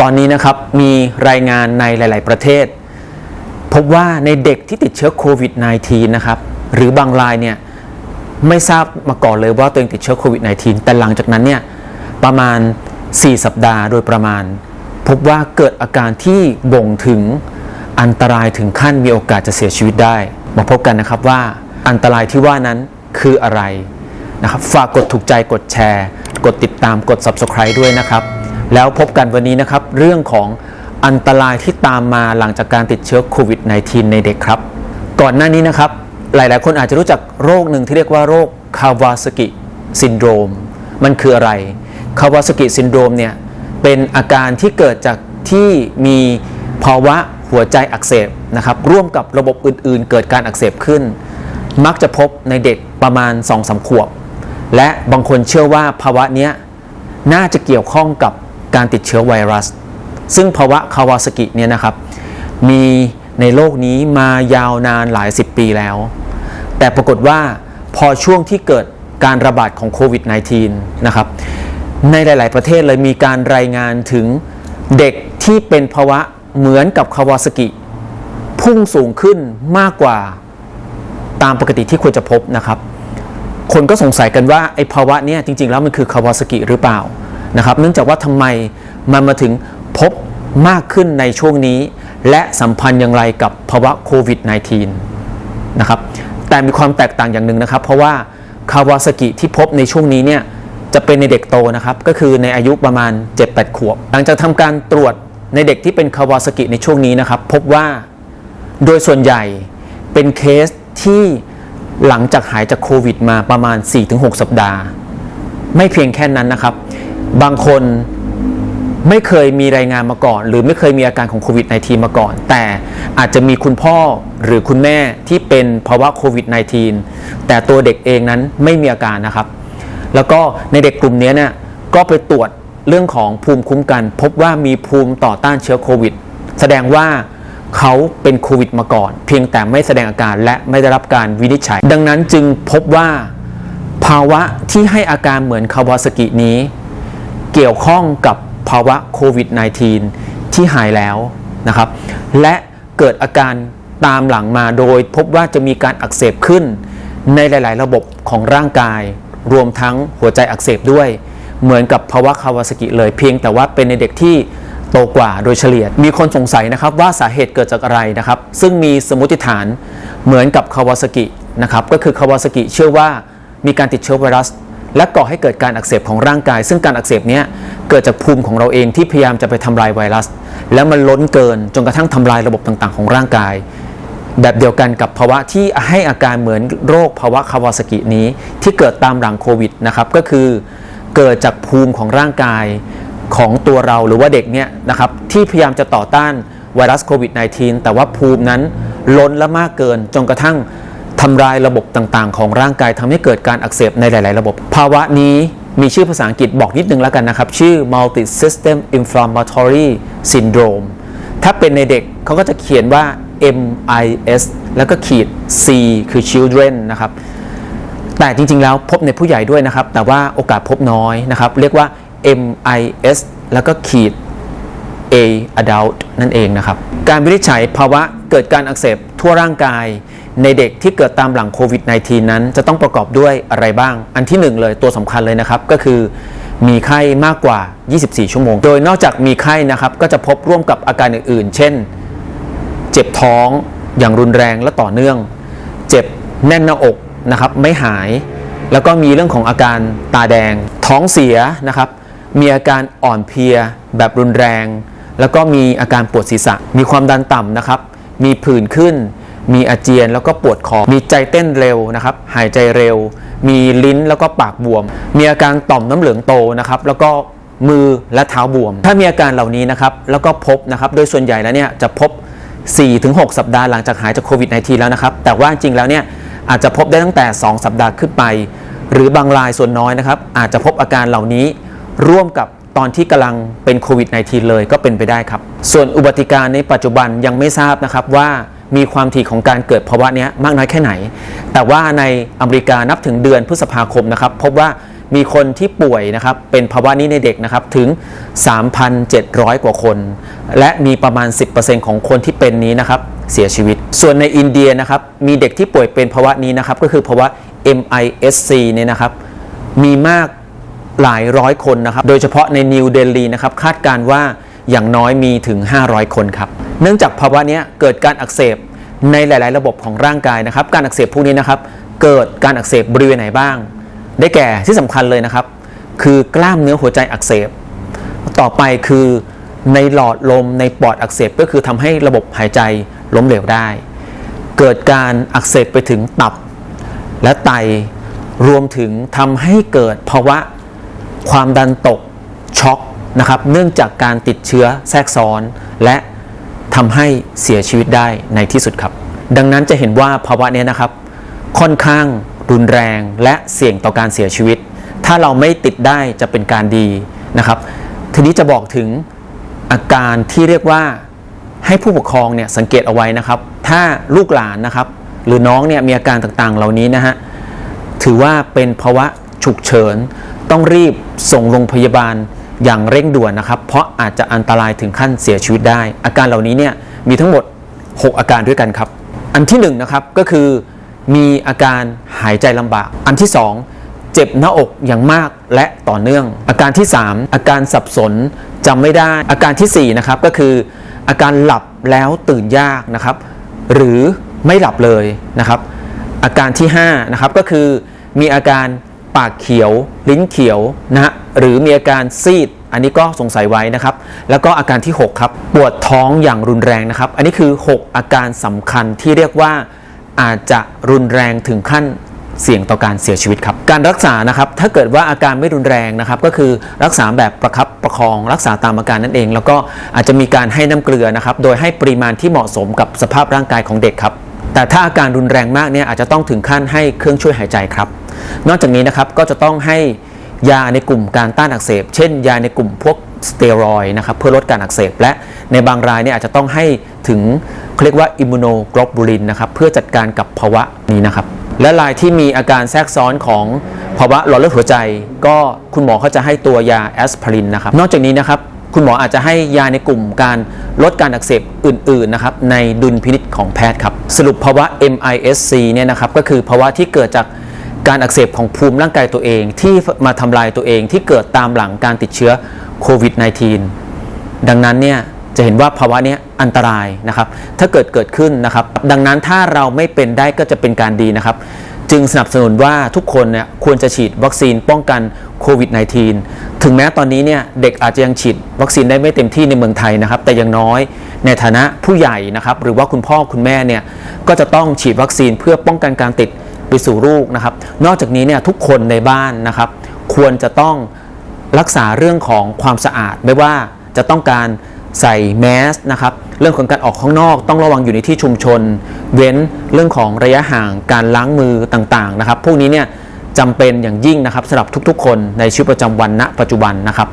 ตอนนี้นะครับมีรายงานในหลาย ๆ ประเทศ พบว่าในเด็กที่ติดเชื้อโควิด -19 นะครับหรือบางรายเนี่ยไม่ทราบมาก่อนเลยว่าตัวเองติดเชื้อโควิด -19 แต่หลังจากนั้นเนี่ยประมาณ 4 สัปดาห์โดยประมาณ พบว่าเกิดอาการที่บ่งถึงอันตรายถึงขั้นมีโอกาสจะเสียชีวิตได้ มาพบกันนะครับว่าอันตรายที่ว่านั้นคืออะไรนะครับฝากกดถูกใจกดแชร์ กดติดตามกด subscribe ด้วยนะครับ แล้วพบกันวันนี้นะครับ เรื่องของอันตรายที่ตามมาหลังจากการติดเชื้อโควิด -19 ในเด็กครับ ก่อนหน้านี้นะครับ หลายๆ คนอาจจะรู้จักโรคหนึ่งที่เรียกว่าโรคคาวาสกิซินโดรม มันคืออะไรคาวาสกิซินโดรมเนี่ยเป็นอาการที่เกิดจากที่มีภาวะหัวใจอักเสบนะครับร่วมกับระบบอื่น ๆ เกิดการอักเสบขึ้น มักจะพบในเด็กประมาณ2-3ขวบ และบางคนเชื่อว่าภาวะนี้น่าจะเกี่ยวข้องกับ การติดเชื้อไวรัส ซึ่งภาวะคาวาสกิเนี่ยนะครับ มีในโลกนี้มายาวนานหลายสิบปีแล้ว แต่ปรากฏว่าพอช่วงที่เกิดการระบาดของโควิด -19 นะครับ ในหลาย ๆ ประเทศเลยมีการรายงานถึงเด็กที่เป็นภาวะเหมือนกับคาวาสกิ พุ่งสูงขึ้นมากกว่าตามปกติที่ควรจะพบนะครับ คนก็สงสัยกันว่าไอ้ภาวะเนี้ยจริง ๆ แล้วมันคือคาวาสกิหรือเปล่า นะครับ เนื่องจากว่าทำไมมันมาถึงพบมากขึ้นในช่วงนี้ และสัมพันธ์อย่างไรกับภาวะโควิด -19 นะครับ แต่มีความแตกต่างอย่างหนึ่งนะครับ เพราะว่าคาวาสกิที่พบในช่วงนี้เนี่ยจะเป็นในเด็กโตนะครับ ก็คือในอายุประมาณ 7-8 ขวบ หลังจากทำการตรวจในเด็กที่เป็นคาวาสกิในช่วงนี้นะครับ พบว่าโดยส่วนใหญ่เป็นเคสที่หลังจากหายจากโควิดมาประมาณ 4-6 สัปดาห์ ไม่เพียงแค่นั้นนะครับ บางคนไม่เคยมีรายงานมาก่อน หรือไม่เคยมีอาการของโควิด -19 มาก่อน แต่อาจจะมีคุณพ่อหรือคุณแม่ที่เป็นภาวะโควิด -19 แต่ตัวเด็กเองนั้นไม่มีอาการนะครับ แล้วก็ในเด็กกลุ่มนี้เนี่ยก็ไปตรวจเรื่องของภูมิคุ้มกัน พบว่ามีภูมิต่อต้านเชื้อโควิด แสดงว่าเขาเป็นโควิดมาก่อน เพียงแต่ไม่แสดงอาการและไม่ได้รับการวินิจฉัย ดังนั้นจึงพบว่าภาวะที่ให้อาการเหมือนคาวาสกินี้ เกี่ยวข้องกับภาวะโควิด -19 ที่หายแล้วนะครับ และเกิดอาการตามหลังมาโดยพบว่าจะมีการอักเสบขึ้น ในหลาย ๆ ระบบของร่างกาย รวมทั้งหัวใจอักเสบด้วย เหมือนกับภาวะคาวาสกิเลยเพียงแต่ว่าเป็นในเด็กที่โตกว่าโดยเฉลี่ย มีคนสงสัยนะครับว่าสาเหตุเกิดจากอะไรนะครับ ซึ่งมีสมมติฐานเหมือนกับคาวาสกินะครับ ก็คือคาวาสกิเชื่อว่ามีการติดเชื้อไวรัส และก่อให้เกิดการอักเสบของร่างกาย ซึ่งการอักเสบนี้เกิดจากภูมิของเราเองที่พยายามจะไปทำลายไวรัส แล้วมันล้นเกินจนกระทั่งทำลายระบบต่างๆ ของร่างกาย แบบเดียวกันกับภาวะที่ให้อาการเหมือนโรคภาวะคาวาสกินี้ที่เกิดตามหลังโควิดนะครับก็คือเกิดจากภูมิของร่างกายของตัวเราหรือว่าเด็กเนี่ยนะครับที่พยายามจะต่อต้านไวรัสโควิด -19 แต่ว่าภูมินั้นล้นและมากเกินจนกระทั่ง ทำลายระบบต่างๆ ของร่างกายทำให้เกิดการอักเสบในหลาย ๆ ระบบ ภาวะนี้มีชื่อภาษาอังกฤษบอกนิดนึงแล้วกันนะครับ ชื่อ multi system inflammatory syndrome ถ้าเป็นในเด็กเขาก็จะเขียนว่า MIS แล้วก็ขีด C คือ children นะครับ แต่จริง ๆ แล้วพบในผู้ใหญ่ด้วยนะครับ แต่ว่าโอกาสพบน้อยนะครับ เรียกว่า MIS แล้วก็ขีด A adult นั่นเองนะครับ การวินิจฉัยภาวะเกิดการอักเสบทั่วร่างกาย ในเด็กที่เกิดตามหลังโควิด -19 นั้น จะต้องประกอบด้วยอะไรบ้าง อันที่หนึ่งเลยตัวสำคัญเลยนะครับ ก็คือมีไข้มากกว่า 24 ชั่วโมง โดยนอกจากมีไข้นะครับ ก็จะพบร่วมกับอาการอื่นๆ เช่น เจ็บท้องอย่างรุนแรงและต่อเนื่อง เจ็บแน่นหน้าอกนะครับไม่หาย แล้วก็มีเรื่องของอาการตาแดง ท้องเสียนะครับ มีอาการอ่อนเพลียแบบรุนแรง แล้วก็มีอาการปวดศีรษะ มีความดันต่ำนะครับ มีผื่นขึ้น มีอาเจียนแล้วก็ปวดคอ มีใจเต้นเร็วนะครับ หายใจเร็ว มีลิ้นแล้วก็ปากบวม มีอาการต่อมน้ำเหลืองโตนะครับ แล้วก็มือและเท้าบวม ถ้ามีอาการเหล่านี้นะครับ แล้วก็พบนะครับ โดยส่วนใหญ่แล้วเนี่ยจะพบ 4-6 สัปดาห์หลังจากหายจากโควิด -19 แล้วนะครับ แต่ว่าจริงแล้วเนี่ยอาจจะพบได้ตั้งแต่ 2 สัปดาห์ขึ้นไป หรือบางรายส่วนน้อยนะครับ อาจจะพบอาการเหล่านี้ร่วมกับตอนที่กำลังเป็นโควิด -19 เลยก็เป็นไปได้ครับ ส่วนอุบัติการณ์ในปัจจุบันยังไม่ทราบนะครับว่า มีความถี่ของการเกิดภาวะนี้มากน้อยแค่ไหน แต่ว่าในอเมริกานับถึงเดือนพฤษภาคมนะครับพบว่ามีคนที่ป่วยนะครับเป็นภาวะนี้ในเด็กนะครับถึง 3,700 กว่าคน และมีประมาณ 10%ของคนที่เป็นนี้นะครับเสียชีวิต ส่วนในอินเดียนะครับมีเด็กที่ป่วยเป็นภาวะนี้นะครับก็คือภาวะ MISC เนี่ยนะครับมีมากหลายร้อยคนนะครับโดยเฉพาะในนิวเดลีนะครับคาดการณ์ว่าอย่างน้อยมีถึง 500 คนครับ เนื่องจากภาวะนี้เกิดการอักเสบในหลาย ๆ ระบบของร่างกายนะครับ การอักเสบพวกนี้นะครับ เกิดการอักเสบบริเวณไหนบ้าง ได้แก่ที่สำคัญเลยนะครับ คือกล้ามเนื้อหัวใจอักเสบ ต่อไปคือในหลอดลมในปอดอักเสบก็คือทำให้ระบบหายใจล้มเหลวได้ เกิดการอักเสบไปถึงตับ และไตรวมถึงทำให้เกิดภาวะความดันตกช็อกนะครับ เนื่องจากการติดเชื้อแทรกซ้อนและ ทำให้เสียชีวิตได้ในที่สุดครับ ดังนั้นจะเห็นว่าภาวะนี้นะครับ ค่อนข้างรุนแรงและเสี่ยงต่อการเสียชีวิต ถ้าเราไม่ติดได้จะเป็นการดีนะครับ ทีนี้จะบอกถึงอาการที่เรียกว่าให้ผู้ปกครองเนี่ยสังเกตเอาไว้นะครับ ถ้าลูกหลานนะครับ หรือน้องเนี่ยมีอาการต่างๆ เหล่านี้นะฮะถือว่าเป็นภาวะฉุกเฉิน ต้องรีบส่งโรงพยาบาล อย่างเร่งด่วนนะครับ เพราะอาจจะอันตรายถึงขั้นเสียชีวิตได้ อาการเหล่านี้เนี่ยมีทั้งหมด 6 อาการด้วยกันครับ อันที่1นงนะครับก็คือมีอาการหายใจลำบาก อันที่ 2 เจ็บหน้าอกอย่างมากและต่อเนื่อง อาการที่ 3 อาการสับสนจำไม่ได้ อาการที่4นะครับก็คืออาการหลับแล้วตื่นยากนะครับ หรือไม่หลับเลยนะครับ อาการที่5นะครับก็คือมีอาการ ปากเขียว ลิ้นเขียวนะฮะหรือมีอาการซีด อันนี้ก็สงสัยไว้นะครับ แล้วก็อาการที่ 6 ครับปวดท้องอย่างรุนแรงนะครับ อันนี้คือ 6 อาการสำคัญที่เรียกว่าอาจจะรุนแรงถึงขั้นเสี่ยงต่อการเสียชีวิตครับ การรักษานะครับ ถ้าเกิดว่าอาการไม่รุนแรงนะครับ ก็คือรักษาแบบประคับประคอง รักษาตามอาการนั่นเอง แล้วก็อาจจะมีการให้น้ำเกลือนะครับ โดยให้ปริมาณที่เหมาะสมกับสภาพร่างกายของเด็กครับ แต่ถ้าอาการรุนแรงมากเนี่ยอาจจะต้องถึงขั้นให้เครื่องช่วยหายใจครับ นอกจากนี้นะครับก็จะต้องให้ยาในกลุ่มการต้านอักเสบ เช่น ยาในกลุ่มพวกสเตียรอยนะครับเพื่อลดการอักเสบ และในบางรายเนี่ยอาจจะต้องให้ถึงเรียกว่าอิมมูโนโกลบูลินนะครับเพื่อจัดการกับภาวะนี้นะครับ และรายที่มีอาการแทรกซ้อนของภาวะหลอดเลือดหัวใจ ก็คุณหมอเขาจะให้ตัวยาแอสไพรินนะครับนอกจากนี้นะครับคุณหมออาจจะให้ยาในกลุ่มการลดการอักเสบอื่นๆนะครับในดุลพินิษของแพทย์ครับสรุปภาวะ MISC เนี่ยนะครับก็คือภาวะที่เกิดจาก การอักเสบของภูมิร่างกายตัวเองที่มาทำลายตัวเองที่เกิดตามหลังการติดเชื้อโควิด -19 ดังนั้นเนี่ยจะเห็นว่าภาวะนี้อันตรายนะครับ ถ้าเกิดเกิดขึ้นนะครับ ดังนั้นถ้าเราไม่เป็นได้ก็จะเป็นการดีนะครับ จึงสนับสนุนว่าทุกคนเนี่ยควรจะฉีดวัคซีนป้องกันโควิด -19 ถึงแม้ตอนนี้เนี่ยเด็กอาจจะยังฉีดวัคซีนได้ไม่เต็มที่ในเมืองไทยนะครับ แต่อย่างน้อยในฐานะผู้ใหญ่นะครับ หรือว่าคุณพ่อคุณแม่เนี่ยก็จะต้องฉีดวัคซีนเพื่อป้องกันการติดไปสู่ลูกนะครับ นอกจากนี้เนี่ยทุกคนในบ้านนะครับ ควรจะต้องรักษาเรื่องของความสะอาดไม่ว่าจะต้องการ ใส่แมสนะครับเรื่องของการออกข้างนอกต้องระวังอยู่ในที่ชุมชน เว้นเรื่องของระยะห่างการล้างมือต่างๆนะครับ พวกนี้เนี่ยจำเป็นอย่างยิ่งนะครับสำหรับทุกๆ คนในชีวิตประจำวันณปัจจุบันนะครับ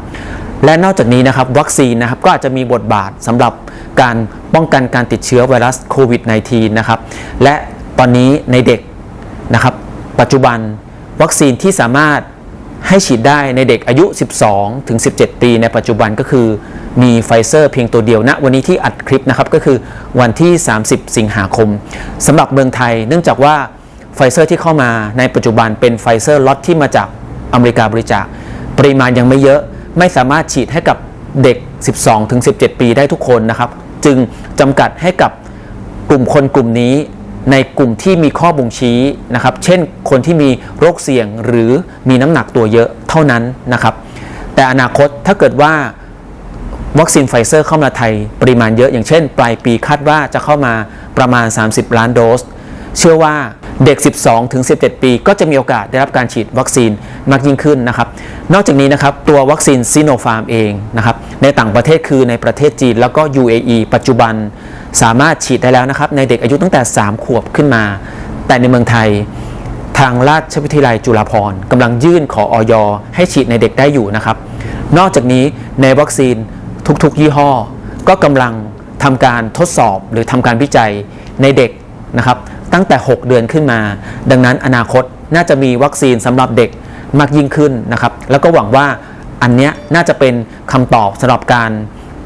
และนอกจากนี้นะครับวัคซีนนะครับก็อาจจะมีบทบาทสำหรับการป้องกันการติดเชื้อไวรัสโควิด -19 นะครับและตอนนี้ในเด็กนะครับปัจจุบันวัคซีนที่สามารถให้ฉีดได้ในเด็กอายุ 12 ถึง 17 ปีในปัจจุบันก็คือ มีไฟเซอร์เพียงตัวเดียวณวันนี้ที่อัดคลิปนะครับก็คือวันที่ 30 สิงหาคมสำหรับเมืองไทย เนื่องจากว่าไฟเซอร์ที่เข้ามาในปัจจุบันเป็นไฟเซอร์ล็อตที่มาจากอเมริกาบริจาคปริมาณยังไม่เยอะไม่สามารถฉีดให้กับเด็ก 12ถึง17 ปีได้ทุกคนนะครับ จึงจำกัดให้กับกลุ่มคนกลุ่มนี้ในกลุ่มที่มีข้อบ่งชี้นะครับ เช่นคนที่มีโรคเสี่ยงหรือมีน้ำหนักตัวเยอะเท่านั้นนะครับ แต่อนาคตถ้าเกิดว่า วัคซีนไฟเซอร์เข้ามาไทยปริมาณเยอะอย่างเช่น ปลายปีคาดว่าจะเข้ามาประมาณ 30 ล้านโดส เชื่อว่าเด็ก 12 ถึง 17 ปี ก็จะมีโอกาสได้รับการฉีดวัคซีนมากยิ่งขึ้นนะครับ นอกจากนี้นะครับตัววัคซีนซีโนฟาร์มเองนะครับในต่างประเทศคือในประเทศจีนแล้วก็ UAE ปัจจุบันสามารถฉีดได้แล้วนะครับในเด็กอายุตั้งแต่ 3 ขวบขึ้นมา แต่ในเมืองไทยทางราชวิทยาลัยจุฬาภรณ์กำลังยื่นขอออยให้ฉีดในเด็กได้อยู่นะครับ นอกจากนี้ในวัคซีน ทุกๆ ยี่ห้อ ก็กำลังทำการทดสอบหรือทำการวิจัยในเด็กนะครับตั้งแต่ 6 เดือนขึ้นมา ดังนั้นอนาคตน่าจะมีวัคซีนสำหรับเด็กมากยิ่งขึ้นนะครับ แล้วก็หวังว่าอันเนี้ยน่าจะเป็นคำตอบสำหรับการ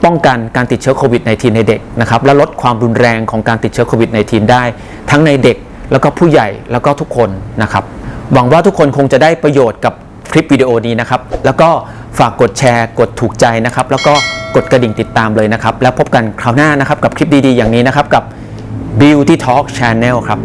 ป้องกันการติดเชื้อโควิด -19 ในเด็กนะครับและลดความรุนแรงของการติดเชื้อโควิด -19 ได้ ทั้งในเด็กแล้วก็ผู้ใหญ่แล้วก็ทุกคนนะครับ หวังว่าทุกคนคงจะได้ประโยชน์กับคลิปวิดีโอนี้นะครับ แล้วก็ฝากกดแชร์ กดถูกใจนะครับ แล้วก็ กดกระดิ่งติดตามเลยนะครับ แล้วพบกันคราวหน้านะครับกับคลิปดีๆอย่างนี้นะครับกับ Beauty Talk Channel ครับ